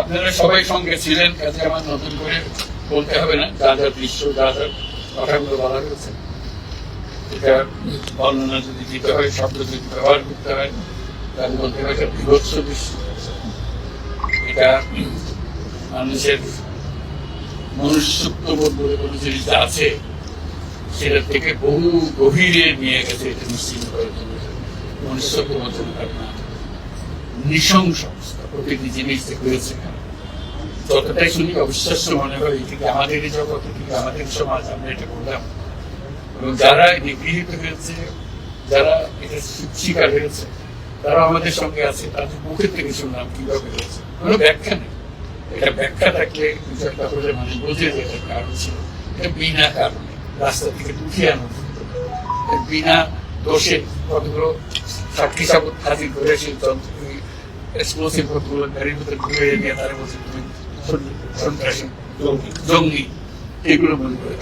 আপনারা সবাই সঙ্গে ছিলেন কাছে আমার নতুন করে বলতে হবে না, যা যা দৃশ্য, যা যা কথাগুলো বলা হয়েছে। এটা বর্ণনা যদি দিতে হয়, শব্দ যদি ব্যবহার করতে হয় বলতে হয় এটা বিভৎস দৃশ্য। এটা মানুষের মনুষ্যত্ব বলে কোনো জিনিস আছে, সেটা থেকে বহু গভীরে নিয়ে গেছে, এটা নিশ্চিত করে তুলেছে মনুষ্যত্ব বোধ ঘটনা নৃশংস অবস্থা। প্রতিটি জিনিস যে হয়েছে যতটাই শুনি অবিশ্বাস্য মনে হয়, এটি কি আমাদেরই জগৎ, এটি কি আমাদের সমাজ, আমরা এটা করলাম এবং যারা নিগৃহীত হয়েছে, যারা এটা শিকার হয়েছে, তারা আমাদের সঙ্গে আছে, তাদের মুখের থেকে শুনলাম কীভাবে হয়েছে। কোনো ব্যাখ্যা নেই। এটা ব্যাখ্যা থাকলে কিছু একটা হলে মানে বোঝে যে এটা কারণ ছিল। এটা বিনা কারণে, রাস্তা থেকে উঠিয়ে আনো বিনা দোষে কতগুলো সাক্ষী সাবত হাজির করে সেই যন্ত্র এক্সপ্লোসিভ কতগুলো গাড়ির ভিতরে নিয়ে তারা বলছে সন্ত্রাসী জঙ্গি এগুলো মনে করে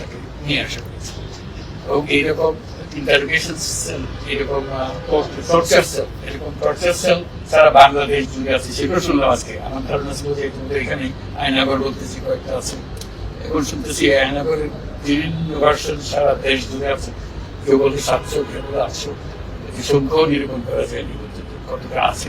নিয়ে আসা এবং এইরকম ইন্টারোগেশন সেল এরকম টর্চার সেল এরকম টর্চার সেল সারা বাংলাদেশ জুড়ে আছে সেগুলো শুনলাম আজকে আমার ধারণা ছিল যে তোমাদের এখানে আয়নাগর বলতেছি কয়েকটা আছে এখন শুনতেছি আয়নাগরের বিভিন্ন ভার্সন সারা দেশ জুড়ে আছে কেউ বলতে সাতশো কেউ বলে আটশো সংখ্যাও নিরূপণ করা যায়নি কতটা আছে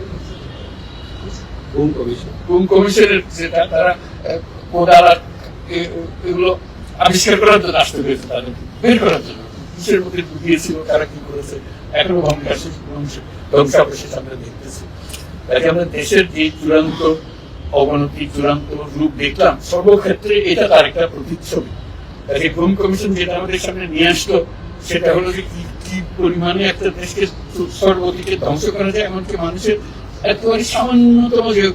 দেশের যে চূড়ান্ত অবনতি, চূড়ান্ত রূপ দেখলাম, সর্বক্ষেত্রে এটা তার একটা প্রতিচ্ছবি। ঘুম কমিশন যেটা আমাদের সামনে নিয়ে আসলো, সেটা হলো যে কি কি পরিমাণে একটা দেশকে সর্বদিকে ধ্বংস করা যায়, এমনকি মানুষের একেবারে সামান্যতম যে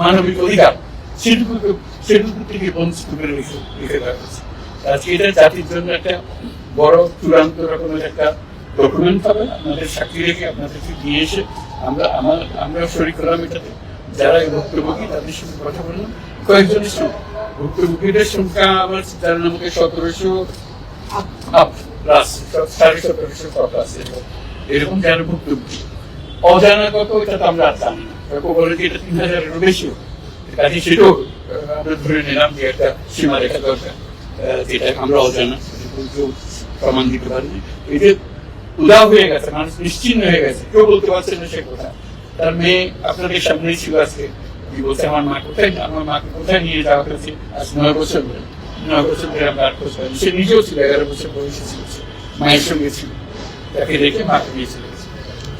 মানবিক অধিকার সেটুকু সেটুকু থেকে বঞ্চিত করে রেখে রেখে দেওয়া হয়েছে। এটা জাতির জন্য একটা বড় চূড়ান্ত রকমের একটা ডকুমেন্ট হবে। আপনাদের সাক্ষী রেখে আপনাদেরকে দিয়ে এসে আমরা আমার আমরা শরীর করলাম এটাতে। যারা ভুক্তভোগী, তাদের সঙ্গে কথা বললাম। কয়েকজনের সঙ্গে। ভুক্তভোগীদের সংখ্যা আমার যার নামকে সতেরোশো প্লাস সাড়ে সতেরোশো আছে? এরকম যারা ভুক্তভোগী। অজানা কত, এটা তো আমরা জানি না। এটা তিন হাজারেরও বেশি কাজে সেটাও আমরা ধরে নিলাম যে একটা দরকার। যেটা আমরা অজানা প্রমাণ দিতে পারেনি। এটা উদাও হয়ে গেছে, মানুষ নিশ্চিন্ন হয়ে গেছে। কেউ বলতে পারছে না সে কথা। তার মেয়ে আপনাদের সামনেই ছিল আজকে। বলছে, আমার মা কোথায় আমার মাকে কোথায় নিয়ে যাওয়া হয়েছে? আজ নয় বছর ধরে। নয় বছর ধরে আমরা সে নিজেও ছিল, এগারো বছর বয়সে ছিল। মায়ের সঙ্গে ছিল। তাকে রেখে মাকে নিয়ে চলে গেছে।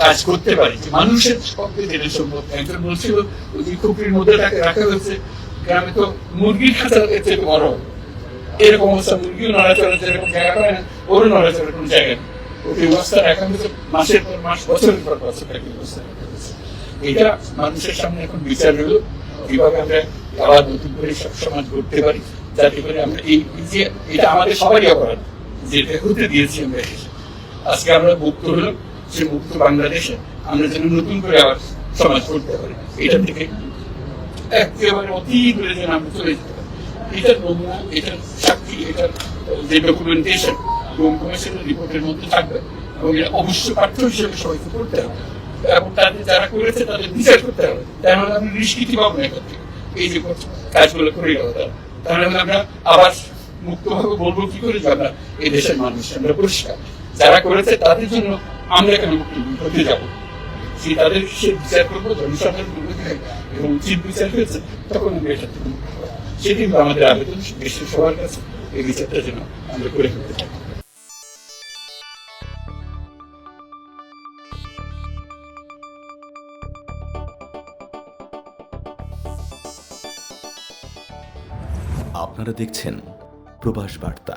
কাজ করতে পারে। যে মানুষের পক্ষে যেটা সম্ভব। একজন বলছিল ওই খুপড়ির মধ্যে তাকে রাখা হয়েছে, গ্রামে তো মুরগির খাঁচা এর থেকে বড়। এরকম অবস্থা, মুরগিও নড়াচড়া, যেরকম জায়গা পায় না, ওরও নড়াচড়া কোনো জায়গা নেই। এটা মানুষের সামনে এখন বিচার রইল কীভাবে আমরা আবার নতুন করে সব পারি করে আমরা এই যে, এটা আমাদের অপরাধ যেটা হতে আজকে আমরা মুক্ত হলাম। সে মুক্ত বাংলাদেশে আমরা যেন নতুন করে আবার সমাজ করতে পারি। একেবারে অতি দূরে যেন আমরা চলে যেতে পারি। এটার নমুনা এটার সাক্ষী এটার যে ডকুমেন্টেশন রুম কমিশনের রিপোর্টের মধ্যে থাকবে এবং এটা অবশ্য পাঠ্য হিসেবে সবাইকে করতে হবে। এবং তাদের যারা করেছে, তাদের বিচার করতে হবে। তাহলে আমি নিষ্কৃতি পাবো না থেকে। এই যে কাজগুলো করে গেল তাহলে আমরা আবার মুক্তভাবে বলব কি করে যে আমরা এই দেশের মানুষ, আমরা পরিষ্কার। যারা করেছে, তাদের জন্য আমরা কেন হতে যাব। সে তাদের সে বিচার করব জনসাধারণ এবং বিচার হয়েছে, তখন এটা সেটি আমাদের আবেদন বিশ্বের সবার কাছে এই বিচারটা যেন আমরা করে ফেলতে পারি। আপনারা দেখছেন প্রবাস বার্তা।